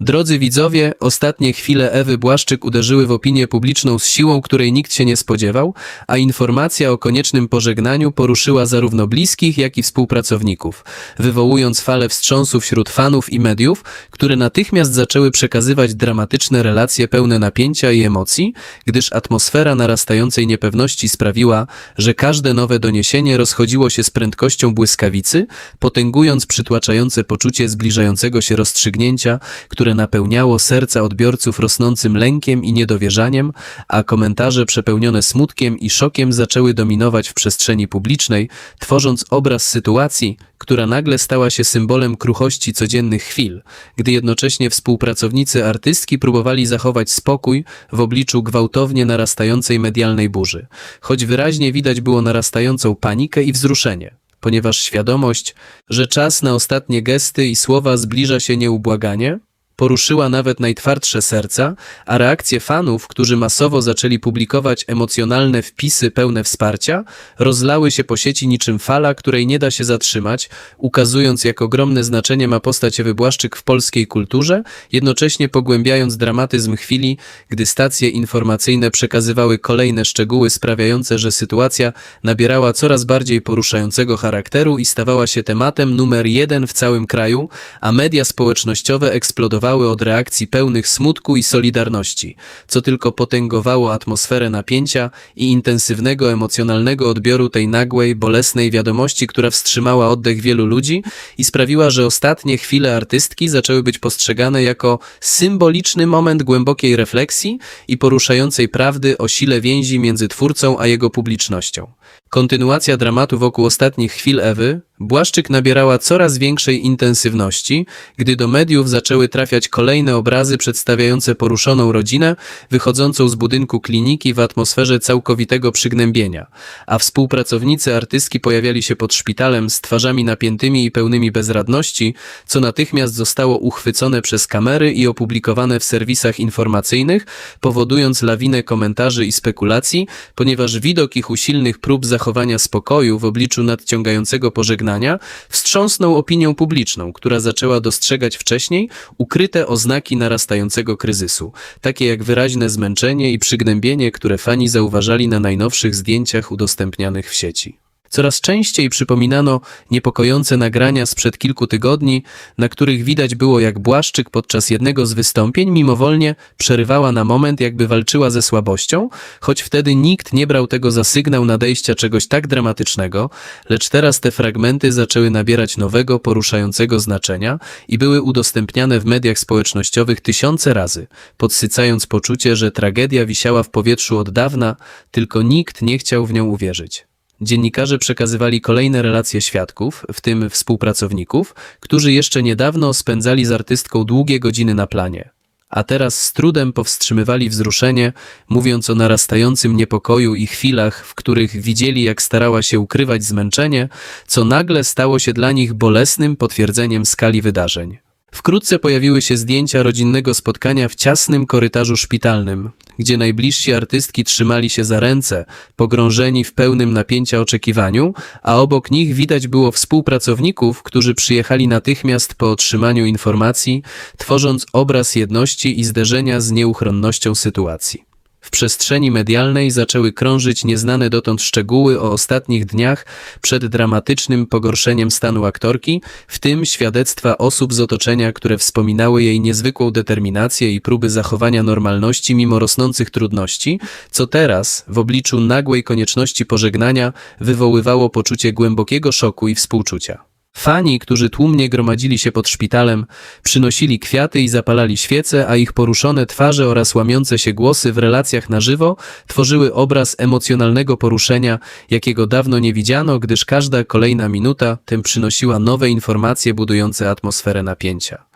Drodzy widzowie, ostatnie chwile Ewy Błaszczyk uderzyły w opinię publiczną z siłą, której nikt się nie spodziewał, a informacja o koniecznym pożegnaniu poruszyła zarówno bliskich, jak i współpracowników, wywołując falę wstrząsu wśród fanów i mediów, które natychmiast zaczęły przekazywać dramatyczne relacje pełne napięcia i emocji, gdyż atmosfera narastającej niepewności sprawiła, że każde nowe doniesienie rozchodziło się z prędkością błyskawicy, potęgując przytłaczające poczucie zbliżającego się rozstrzygnięcia, które napełniało serca odbiorców rosnącym lękiem i niedowierzaniem, a komentarze przepełnione smutkiem i szokiem zaczęły dominować w przestrzeni publicznej, tworząc obraz sytuacji, która nagle stała się symbolem kruchości codziennych chwil, gdy jednocześnie współpracownicy artystki próbowali zachować spokój w obliczu gwałtownie narastającej medialnej burzy, choć wyraźnie widać było narastającą panikę i wzruszenie ponieważ świadomość, że czas na ostatnie gesty i słowa zbliża się nieubłaganie, poruszyła nawet najtwardsze serca, a reakcje fanów, którzy masowo zaczęli publikować emocjonalne wpisy pełne wsparcia, rozlały się po sieci niczym fala, której nie da się zatrzymać, ukazując jak ogromne znaczenie ma postać Ewy Błaszczyk w polskiej kulturze, jednocześnie pogłębiając dramatyzm chwili, gdy stacje informacyjne przekazywały kolejne szczegóły sprawiające, że sytuacja nabierała coraz bardziej poruszającego charakteru i stawała się tematem numer jeden w całym kraju, a media społecznościowe eksplodowały od reakcji pełnych smutku i solidarności, co tylko potęgowało atmosferę napięcia i intensywnego emocjonalnego odbioru tej nagłej, bolesnej wiadomości, która wstrzymała oddech wielu ludzi i sprawiła, że ostatnie chwile artystki zaczęły być postrzegane jako symboliczny moment głębokiej refleksji i poruszającej prawdy o sile więzi między twórcą a jego publicznością. Kontynuacja dramatu wokół ostatnich chwil Ewy, Błaszczyk nabierała coraz większej intensywności, gdy do mediów zaczęły trafiać kolejne obrazy przedstawiające poruszoną rodzinę wychodzącą z budynku kliniki w atmosferze całkowitego przygnębienia, a współpracownicy artystki pojawiali się pod szpitalem z twarzami napiętymi i pełnymi bezradności, co natychmiast zostało uchwycone przez kamery i opublikowane w serwisach informacyjnych, powodując lawinę komentarzy i spekulacji, ponieważ widok ich usilnych prób zachowania spokoju w obliczu nadciągającego pożegnania wstrząsnął opinią publiczną, która zaczęła dostrzegać wcześniej ukryte oznaki narastającego kryzysu, takie jak wyraźne zmęczenie i przygnębienie, które fani zauważali na najnowszych zdjęciach udostępnianych w sieci. Coraz częściej przypominano niepokojące nagrania sprzed kilku tygodni, na których widać było jak Błaszczyk podczas jednego z wystąpień mimowolnie przerywała na moment, jakby walczyła ze słabością, choć wtedy nikt nie brał tego za sygnał nadejścia czegoś tak dramatycznego, lecz teraz te fragmenty zaczęły nabierać nowego, poruszającego znaczenia i były udostępniane w mediach społecznościowych tysiące razy, podsycając poczucie, że tragedia wisiała w powietrzu od dawna, tylko nikt nie chciał w nią uwierzyć. Dziennikarze przekazywali kolejne relacje świadków, w tym współpracowników, którzy jeszcze niedawno spędzali z artystką długie godziny na planie. A teraz z trudem powstrzymywali wzruszenie, mówiąc o narastającym niepokoju i chwilach, w których widzieli, jak starała się ukrywać zmęczenie, co nagle stało się dla nich bolesnym potwierdzeniem skali wydarzeń. Wkrótce pojawiły się zdjęcia rodzinnego spotkania w ciasnym korytarzu szpitalnym, gdzie najbliżsi artystki trzymali się za ręce, pogrążeni w pełnym napięcia oczekiwaniu, a obok nich widać było współpracowników, którzy przyjechali natychmiast po otrzymaniu informacji, tworząc obraz jedności i zderzenia z nieuchronnością sytuacji. W przestrzeni medialnej zaczęły krążyć nieznane dotąd szczegóły o ostatnich dniach przed dramatycznym pogorszeniem stanu aktorki, w tym świadectwa osób z otoczenia, które wspominały jej niezwykłą determinację i próby zachowania normalności mimo rosnących trudności, co teraz, w obliczu nagłej konieczności pożegnania, wywoływało poczucie głębokiego szoku i współczucia. Fani, którzy tłumnie gromadzili się pod szpitalem, przynosili kwiaty i zapalali świece, a ich poruszone twarze oraz łamiące się głosy w relacjach na żywo tworzyły obraz emocjonalnego poruszenia, jakiego dawno nie widziano, gdyż każda kolejna minuta tym przynosiła nowe informacje budujące atmosferę napięcia.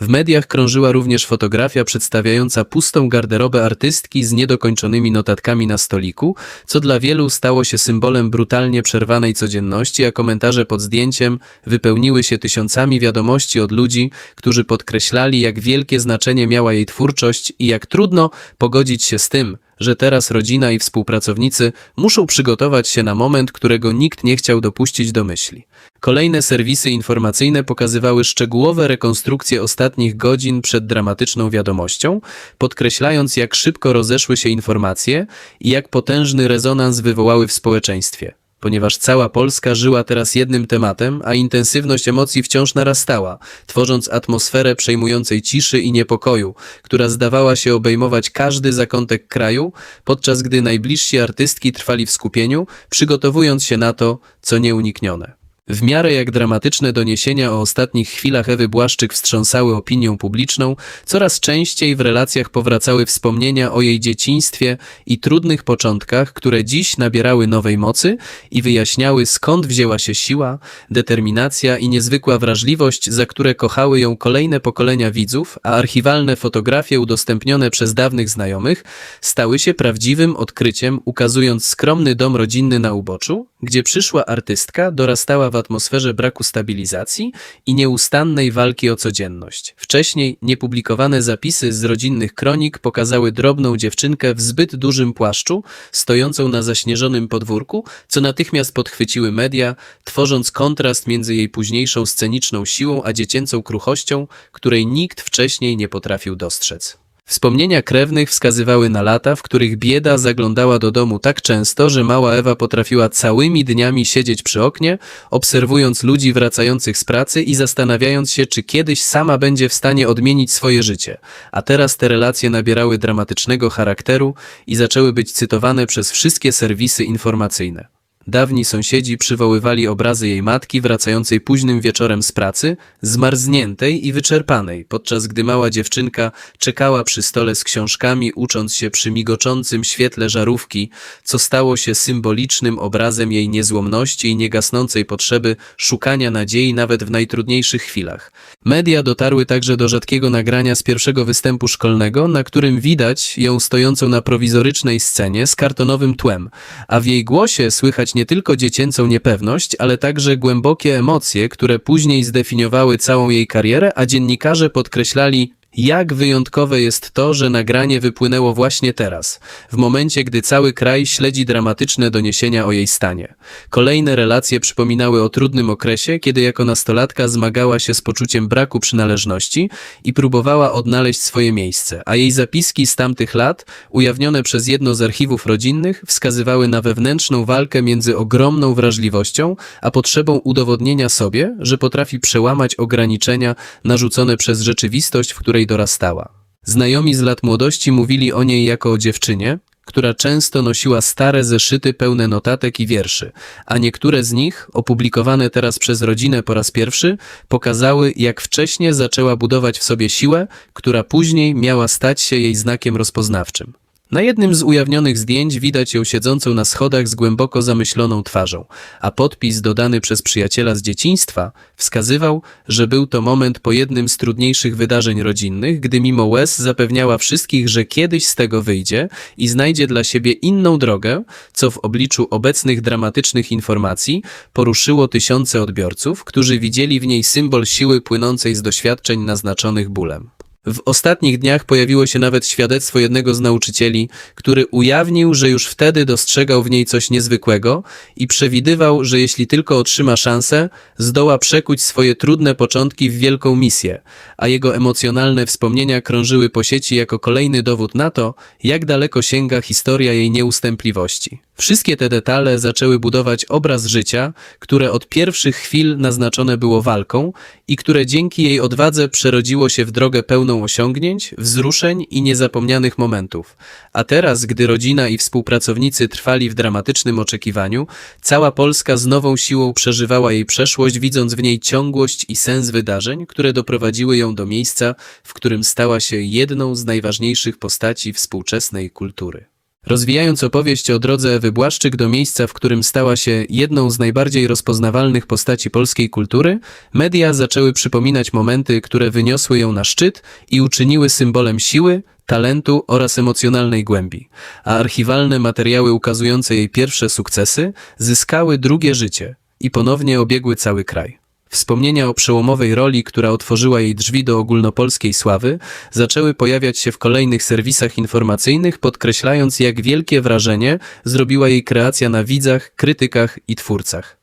W mediach krążyła również fotografia przedstawiająca pustą garderobę artystki z niedokończonymi notatkami na stoliku, co dla wielu stało się symbolem brutalnie przerwanej codzienności, a komentarze pod zdjęciem wypełniły się tysiącami wiadomości od ludzi, którzy podkreślali, jak wielkie znaczenie miała jej twórczość i jak trudno pogodzić się z tym, że teraz rodzina i współpracownicy muszą przygotować się na moment, którego nikt nie chciał dopuścić do myśli. Kolejne serwisy informacyjne pokazywały szczegółowe rekonstrukcje ostatnich godzin przed dramatyczną wiadomością, podkreślając jak szybko rozeszły się informacje i jak potężny rezonans wywołały w społeczeństwie. Ponieważ cała Polska żyła teraz jednym tematem, a intensywność emocji wciąż narastała, tworząc atmosferę przejmującej ciszy i niepokoju, która zdawała się obejmować każdy zakątek kraju, podczas gdy najbliżsi artystki trwali w skupieniu, przygotowując się na to, co nieuniknione. W miarę jak dramatyczne doniesienia o ostatnich chwilach Ewy Błaszczyk wstrząsały opinią publiczną, coraz częściej w relacjach powracały wspomnienia o jej dzieciństwie i trudnych początkach, które dziś nabierały nowej mocy i wyjaśniały skąd wzięła się siła, determinacja i niezwykła wrażliwość, za które kochały ją kolejne pokolenia widzów, a archiwalne fotografie udostępnione przez dawnych znajomych stały się prawdziwym odkryciem, ukazując skromny dom rodzinny na uboczu, gdzie przyszła artystka dorastała w atmosferze braku stabilizacji i nieustannej walki o codzienność. Wcześniej niepublikowane zapisy z rodzinnych kronik pokazały drobną dziewczynkę w zbyt dużym płaszczu, stojącą na zaśnieżonym podwórku, co natychmiast podchwyciły media, tworząc kontrast między jej późniejszą sceniczną siłą a dziecięcą kruchością, której nikt wcześniej nie potrafił dostrzec. Wspomnienia krewnych wskazywały na lata, w których bieda zaglądała do domu tak często, że mała Ewa potrafiła całymi dniami siedzieć przy oknie, obserwując ludzi wracających z pracy i zastanawiając się, czy kiedyś sama będzie w stanie odmienić swoje życie. A teraz te relacje nabierały dramatycznego charakteru i zaczęły być cytowane przez wszystkie serwisy informacyjne. Dawni sąsiedzi przywoływali obrazy jej matki wracającej późnym wieczorem z pracy, zmarzniętej i wyczerpanej, podczas gdy mała dziewczynka czekała przy stole z książkami, ucząc się przy migoczącym świetle żarówki, co stało się symbolicznym obrazem jej niezłomności i niegasnącej potrzeby szukania nadziei nawet w najtrudniejszych chwilach. Media dotarły także do rzadkiego nagrania z pierwszego występu szkolnego, na którym widać ją stojącą na prowizorycznej scenie z kartonowym tłem, a w jej głosie słychać nie tylko dziecięcą niepewność, ale także głębokie emocje, które później zdefiniowały całą jej karierę, a dziennikarze podkreślali jak wyjątkowe jest to, że nagranie wypłynęło właśnie teraz, w momencie, gdy cały kraj śledzi dramatyczne doniesienia o jej stanie. Kolejne relacje przypominały o trudnym okresie, kiedy jako nastolatka zmagała się z poczuciem braku przynależności i próbowała odnaleźć swoje miejsce, a jej zapiski z tamtych lat, ujawnione przez jedno z archiwów rodzinnych, wskazywały na wewnętrzną walkę między ogromną wrażliwością, a potrzebą udowodnienia sobie, że potrafi przełamać ograniczenia narzucone przez rzeczywistość, w której dorastała. Znajomi z lat młodości mówili o niej jako o dziewczynie, która często nosiła stare zeszyty pełne notatek i wierszy, a niektóre z nich, opublikowane teraz przez rodzinę po raz pierwszy, pokazały, jak wcześnie zaczęła budować w sobie siłę, która później miała stać się jej znakiem rozpoznawczym. Na jednym z ujawnionych zdjęć widać ją siedzącą na schodach z głęboko zamyśloną twarzą, a podpis dodany przez przyjaciela z dzieciństwa wskazywał, że był to moment po jednym z trudniejszych wydarzeń rodzinnych, gdy mimo łez zapewniała wszystkich, że kiedyś z tego wyjdzie i znajdzie dla siebie inną drogę, co w obliczu obecnych dramatycznych informacji poruszyło tysiące odbiorców, którzy widzieli w niej symbol siły płynącej z doświadczeń naznaczonych bólem. W ostatnich dniach pojawiło się nawet świadectwo jednego z nauczycieli, który ujawnił, że już wtedy dostrzegał w niej coś niezwykłego i przewidywał, że jeśli tylko otrzyma szansę, zdoła przekuć swoje trudne początki w wielką misję, a jego emocjonalne wspomnienia krążyły po sieci jako kolejny dowód na to, jak daleko sięga historia jej nieustępliwości. Wszystkie te detale zaczęły budować obraz życia, które od pierwszych chwil naznaczone było walką i które dzięki jej odwadze przerodziło się w drogę pełną osiągnięć, wzruszeń i niezapomnianych momentów. A teraz, gdy rodzina i współpracownicy trwali w dramatycznym oczekiwaniu, cała Polska z nową siłą przeżywała jej przeszłość, widząc w niej ciągłość i sens wydarzeń, które doprowadziły ją do miejsca, w którym stała się jedną z najważniejszych postaci współczesnej kultury. Rozwijając opowieść o drodze Ewy Błaszczyk do miejsca, w którym stała się jedną z najbardziej rozpoznawalnych postaci polskiej kultury, media zaczęły przypominać momenty, które wyniosły ją na szczyt i uczyniły symbolem siły, talentu oraz emocjonalnej głębi, a archiwalne materiały ukazujące jej pierwsze sukcesy zyskały drugie życie i ponownie obiegły cały kraj. Wspomnienia o przełomowej roli, która otworzyła jej drzwi do ogólnopolskiej sławy, zaczęły pojawiać się w kolejnych serwisach informacyjnych, podkreślając, jak wielkie wrażenie zrobiła jej kreacja na widzach, krytykach i twórcach.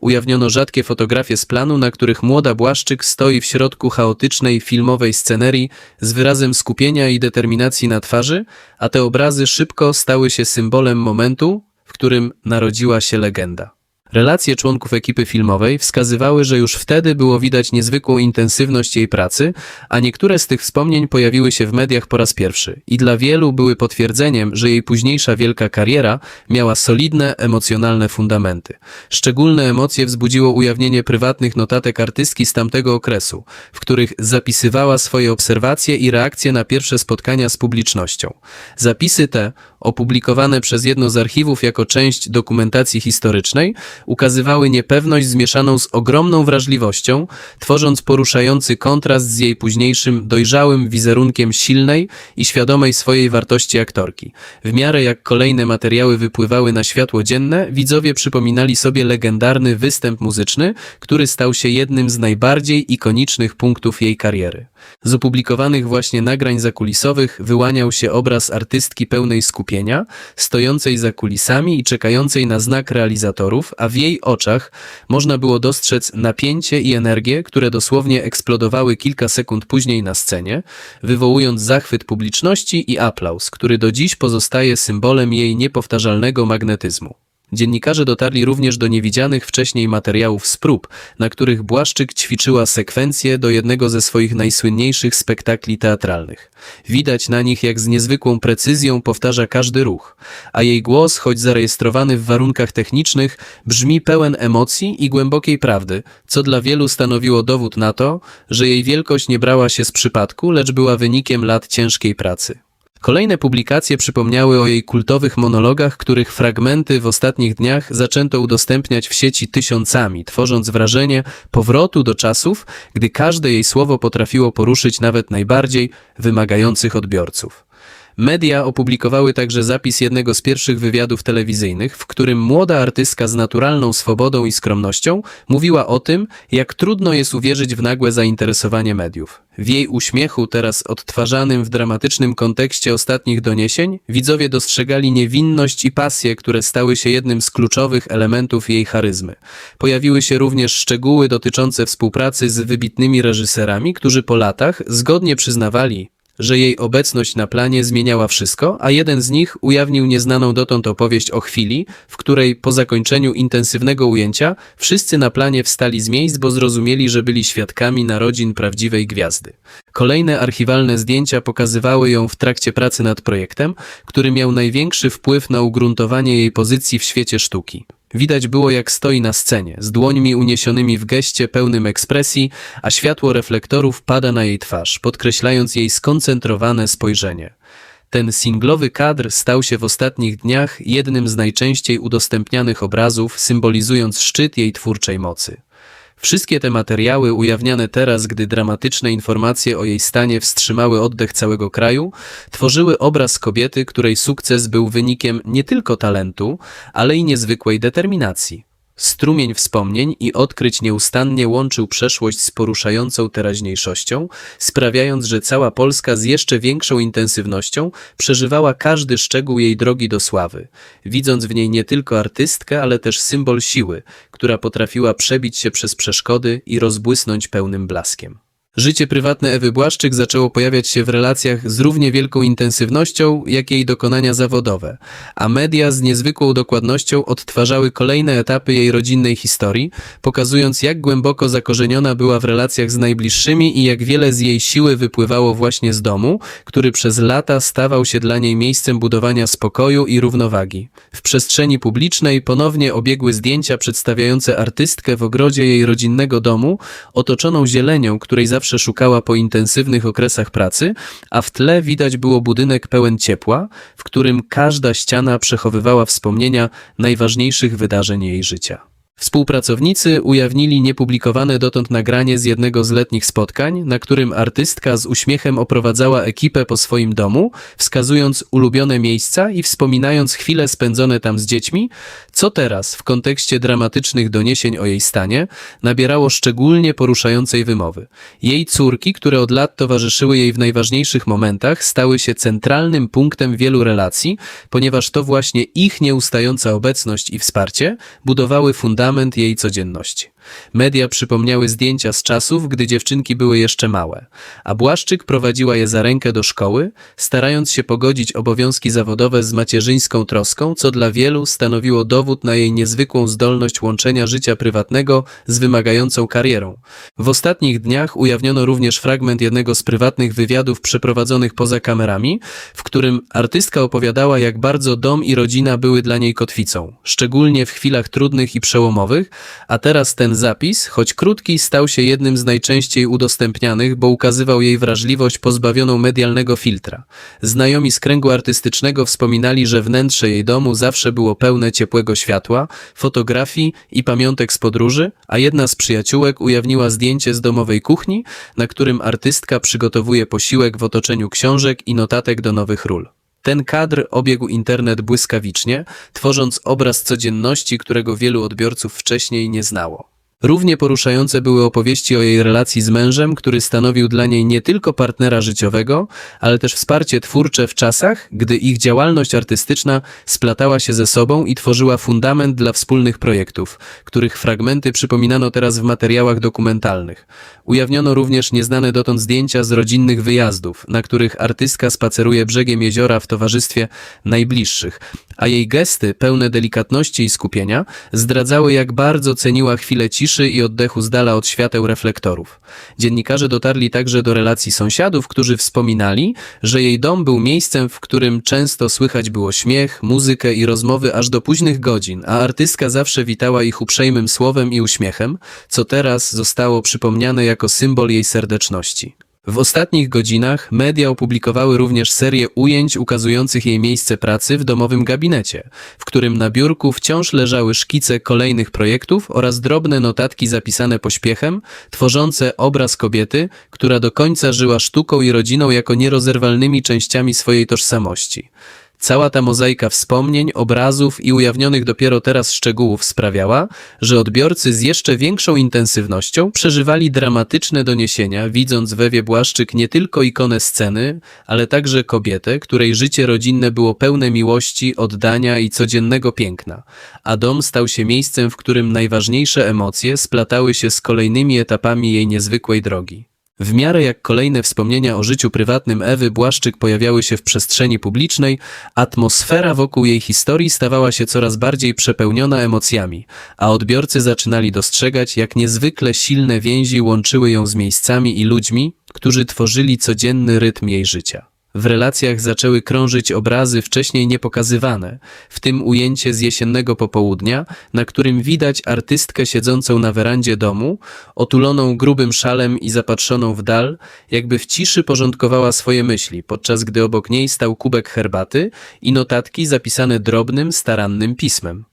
Ujawniono rzadkie fotografie z planu, na których młoda Błaszczyk stoi w środku chaotycznej filmowej scenerii z wyrazem skupienia i determinacji na twarzy, a te obrazy szybko stały się symbolem momentu, w którym narodziła się legenda. Relacje członków ekipy filmowej wskazywały, że już wtedy było widać niezwykłą intensywność jej pracy, a niektóre z tych wspomnień pojawiły się w mediach po raz pierwszy i dla wielu były potwierdzeniem, że jej późniejsza wielka kariera miała solidne, emocjonalne fundamenty. Szczególne emocje wzbudziło ujawnienie prywatnych notatek artystki z tamtego okresu, w których zapisywała swoje obserwacje i reakcje na pierwsze spotkania z publicznością. Zapisy te, opublikowane przez jedno z archiwów jako część dokumentacji historycznej, ukazywały niepewność zmieszaną z ogromną wrażliwością, tworząc poruszający kontrast z jej późniejszym dojrzałym wizerunkiem silnej i świadomej swojej wartości aktorki. W miarę jak kolejne materiały wypływały na światło dzienne, widzowie przypominali sobie legendarny występ muzyczny, który stał się jednym z najbardziej ikonicznych punktów jej kariery. Z opublikowanych właśnie nagrań zakulisowych wyłaniał się obraz artystki pełnej skupienia, stojącej za kulisami i czekającej na znak realizatorów, a w jej oczach można było dostrzec napięcie i energię, które dosłownie eksplodowały kilka sekund później na scenie, wywołując zachwyt publiczności i aplauz, który do dziś pozostaje symbolem jej niepowtarzalnego magnetyzmu. Dziennikarze dotarli również do niewidzianych wcześniej materiałów z prób, na których Błaszczyk ćwiczyła sekwencję do jednego ze swoich najsłynniejszych spektakli teatralnych. Widać na nich, jak z niezwykłą precyzją powtarza każdy ruch, a jej głos, choć zarejestrowany w warunkach technicznych, brzmi pełen emocji i głębokiej prawdy, co dla wielu stanowiło dowód na to, że jej wielkość nie brała się z przypadku, lecz była wynikiem lat ciężkiej pracy. Kolejne publikacje przypomniały o jej kultowych monologach, których fragmenty w ostatnich dniach zaczęto udostępniać w sieci tysiącami, tworząc wrażenie powrotu do czasów, gdy każde jej słowo potrafiło poruszyć nawet najbardziej wymagających odbiorców. Media opublikowały także zapis jednego z pierwszych wywiadów telewizyjnych, w którym młoda artystka z naturalną swobodą i skromnością mówiła o tym, jak trudno jest uwierzyć w nagłe zainteresowanie mediów. W jej uśmiechu, teraz odtwarzanym w dramatycznym kontekście ostatnich doniesień, widzowie dostrzegali niewinność i pasję, które stały się jednym z kluczowych elementów jej charyzmy. Pojawiły się również szczegóły dotyczące współpracy z wybitnymi reżyserami, którzy po latach zgodnie przyznawali, że jej obecność na planie zmieniała wszystko, a jeden z nich ujawnił nieznaną dotąd opowieść o chwili, w której po zakończeniu intensywnego ujęcia wszyscy na planie wstali z miejsc, bo zrozumieli, że byli świadkami narodzin prawdziwej gwiazdy. Kolejne archiwalne zdjęcia pokazywały ją w trakcie pracy nad projektem, który miał największy wpływ na ugruntowanie jej pozycji w świecie sztuki. Widać było, jak stoi na scenie, z dłońmi uniesionymi w geście pełnym ekspresji, a światło reflektorów pada na jej twarz, podkreślając jej skoncentrowane spojrzenie. Ten singlowy kadr stał się w ostatnich dniach jednym z najczęściej udostępnianych obrazów, symbolizując szczyt jej twórczej mocy. Wszystkie te materiały ujawniane teraz, gdy dramatyczne informacje o jej stanie wstrzymały oddech całego kraju, tworzyły obraz kobiety, której sukces był wynikiem nie tylko talentu, ale i niezwykłej determinacji. Strumień wspomnień i odkryć nieustannie łączył przeszłość z poruszającą teraźniejszością, sprawiając, że cała Polska z jeszcze większą intensywnością przeżywała każdy szczegół jej drogi do sławy, widząc w niej nie tylko artystkę, ale też symbol siły, która potrafiła przebić się przez przeszkody i rozbłysnąć pełnym blaskiem. Życie prywatne Ewy Błaszczyk zaczęło pojawiać się w relacjach z równie wielką intensywnością, jak jej dokonania zawodowe, a media z niezwykłą dokładnością odtwarzały kolejne etapy jej rodzinnej historii, pokazując jak głęboko zakorzeniona była w relacjach z najbliższymi i jak wiele z jej siły wypływało właśnie z domu, który przez lata stawał się dla niej miejscem budowania spokoju i równowagi. W przestrzeni publicznej ponownie obiegły zdjęcia przedstawiające artystkę w ogrodzie jej rodzinnego domu, otoczoną zielenią, której zawsze zawsze szukała po intensywnych okresach pracy, a w tle widać było budynek pełen ciepła, w którym każda ściana przechowywała wspomnienia najważniejszych wydarzeń jej życia. Współpracownicy ujawnili niepublikowane dotąd nagranie z jednego z letnich spotkań, na którym artystka z uśmiechem oprowadzała ekipę po swoim domu, wskazując ulubione miejsca i wspominając chwile spędzone tam z dziećmi, co teraz, w kontekście dramatycznych doniesień o jej stanie, nabierało szczególnie poruszającej wymowy. Jej córki, które od lat towarzyszyły jej w najważniejszych momentach, stały się centralnym punktem wielu relacji, ponieważ to właśnie ich nieustająca obecność i wsparcie budowały fundament fundament jej codzienności. Media przypomniały zdjęcia z czasów, gdy dziewczynki były jeszcze małe, a Błaszczyk prowadziła je za rękę do szkoły, starając się pogodzić obowiązki zawodowe z macierzyńską troską, co dla wielu stanowiło dowód na jej niezwykłą zdolność łączenia życia prywatnego z wymagającą karierą. W ostatnich dniach ujawniono również fragment jednego z prywatnych wywiadów przeprowadzonych poza kamerami, w którym artystka opowiadała, jak bardzo dom i rodzina były dla niej kotwicą, szczególnie w chwilach trudnych i przełomowych, a teraz zapis, choć krótki, stał się jednym z najczęściej udostępnianych, bo ukazywał jej wrażliwość pozbawioną medialnego filtra. Znajomi z kręgu artystycznego wspominali, że wnętrze jej domu zawsze było pełne ciepłego światła, fotografii i pamiątek z podróży, a jedna z przyjaciółek ujawniła zdjęcie z domowej kuchni, na którym artystka przygotowuje posiłek w otoczeniu książek i notatek do nowych ról. Ten kadr obiegł internet błyskawicznie, tworząc obraz codzienności, którego wielu odbiorców wcześniej nie znało. Równie poruszające były opowieści o jej relacji z mężem, który stanowił dla niej nie tylko partnera życiowego, ale też wsparcie twórcze w czasach, gdy ich działalność artystyczna splatała się ze sobą i tworzyła fundament dla wspólnych projektów, których fragmenty przypominano teraz w materiałach dokumentalnych. Ujawniono również nieznane dotąd zdjęcia z rodzinnych wyjazdów, na których artystka spaceruje brzegiem jeziora w towarzystwie najbliższych, a jej gesty, pełne delikatności i skupienia, zdradzały jak bardzo ceniła chwilę ciszy i oddechu z dala od świateł reflektorów. Dziennikarze dotarli także do relacji sąsiadów, którzy wspominali, że jej dom był miejscem, w którym często słychać było śmiech, muzykę i rozmowy aż do późnych godzin, a artystka zawsze witała ich uprzejmym słowem i uśmiechem, co teraz zostało przypomniane jako symbol jej serdeczności. W ostatnich godzinach media opublikowały również serię ujęć ukazujących jej miejsce pracy w domowym gabinecie, w którym na biurku wciąż leżały szkice kolejnych projektów oraz drobne notatki zapisane pośpiechem, tworzące obraz kobiety, która do końca żyła sztuką i rodziną jako nierozerwalnymi częściami swojej tożsamości. Cała ta mozaika wspomnień, obrazów i ujawnionych dopiero teraz szczegółów sprawiała, że odbiorcy z jeszcze większą intensywnością przeżywali dramatyczne doniesienia, widząc w Błaszczyk nie tylko ikonę sceny, ale także kobietę, której życie rodzinne było pełne miłości, oddania i codziennego piękna, a dom stał się miejscem, w którym najważniejsze emocje splatały się z kolejnymi etapami jej niezwykłej drogi. W miarę jak kolejne wspomnienia o życiu prywatnym Ewy Błaszczyk pojawiały się w przestrzeni publicznej, atmosfera wokół jej historii stawała się coraz bardziej przepełniona emocjami, a odbiorcy zaczynali dostrzegać, jak niezwykle silne więzi łączyły ją z miejscami i ludźmi, którzy tworzyli codzienny rytm jej życia. W relacjach zaczęły krążyć obrazy wcześniej niepokazywane, w tym ujęcie z jesiennego popołudnia, na którym widać artystkę siedzącą na werandzie domu, otuloną grubym szalem i zapatrzoną w dal, jakby w ciszy porządkowała swoje myśli, podczas gdy obok niej stał kubek herbaty i notatki zapisane drobnym, starannym pismem.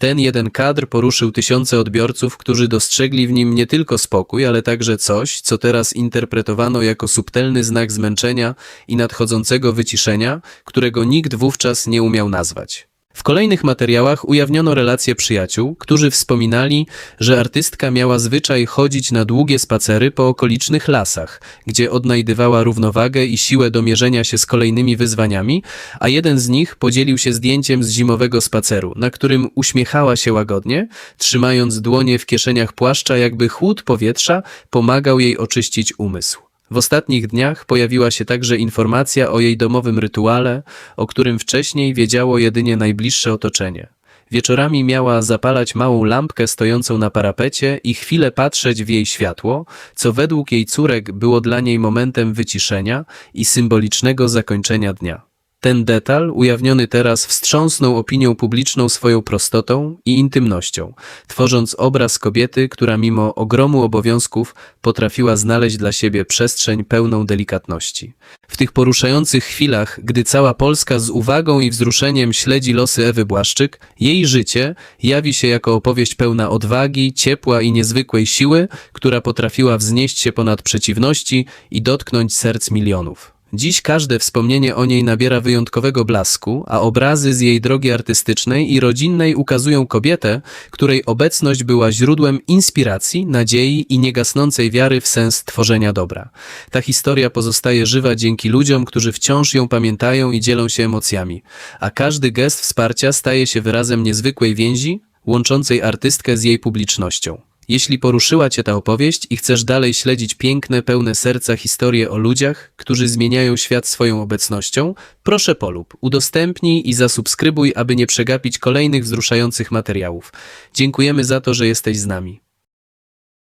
Ten jeden kadr poruszył tysiące odbiorców, którzy dostrzegli w nim nie tylko spokój, ale także coś, co teraz interpretowano jako subtelny znak zmęczenia i nadchodzącego wyciszenia, którego nikt wówczas nie umiał nazwać. W kolejnych materiałach ujawniono relacje przyjaciół, którzy wspominali, że artystka miała zwyczaj chodzić na długie spacery po okolicznych lasach, gdzie odnajdywała równowagę i siłę do mierzenia się z kolejnymi wyzwaniami, a jeden z nich podzielił się zdjęciem z zimowego spaceru, na którym uśmiechała się łagodnie, trzymając dłonie w kieszeniach płaszcza, jakby chłód powietrza pomagał jej oczyścić umysł. W ostatnich dniach pojawiła się także informacja o jej domowym rytuale, o którym wcześniej wiedziało jedynie najbliższe otoczenie. Wieczorami miała zapalać małą lampkę stojącą na parapecie i chwilę patrzeć w jej światło, co według jej córek było dla niej momentem wyciszenia i symbolicznego zakończenia dnia. Ten detal, ujawniony teraz, wstrząsnął opinią publiczną swoją prostotą i intymnością, tworząc obraz kobiety, która mimo ogromu obowiązków potrafiła znaleźć dla siebie przestrzeń pełną delikatności. W tych poruszających chwilach, gdy cała Polska z uwagą i wzruszeniem śledzi losy Ewy Błaszczyk, jej życie jawi się jako opowieść pełna odwagi, ciepła i niezwykłej siły, która potrafiła wznieść się ponad przeciwności i dotknąć serc milionów. Dziś każde wspomnienie o niej nabiera wyjątkowego blasku, a obrazy z jej drogi artystycznej i rodzinnej ukazują kobietę, której obecność była źródłem inspiracji, nadziei i niegasnącej wiary w sens tworzenia dobra. Ta historia pozostaje żywa dzięki ludziom, którzy wciąż ją pamiętają i dzielą się emocjami, a każdy gest wsparcia staje się wyrazem niezwykłej więzi, łączącej artystkę z jej publicznością. Jeśli poruszyła Cię ta opowieść i chcesz dalej śledzić piękne, pełne serca historie o ludziach, którzy zmieniają świat swoją obecnością, proszę polub, udostępnij i zasubskrybuj, aby nie przegapić kolejnych wzruszających materiałów. Dziękujemy za to, że jesteś z nami.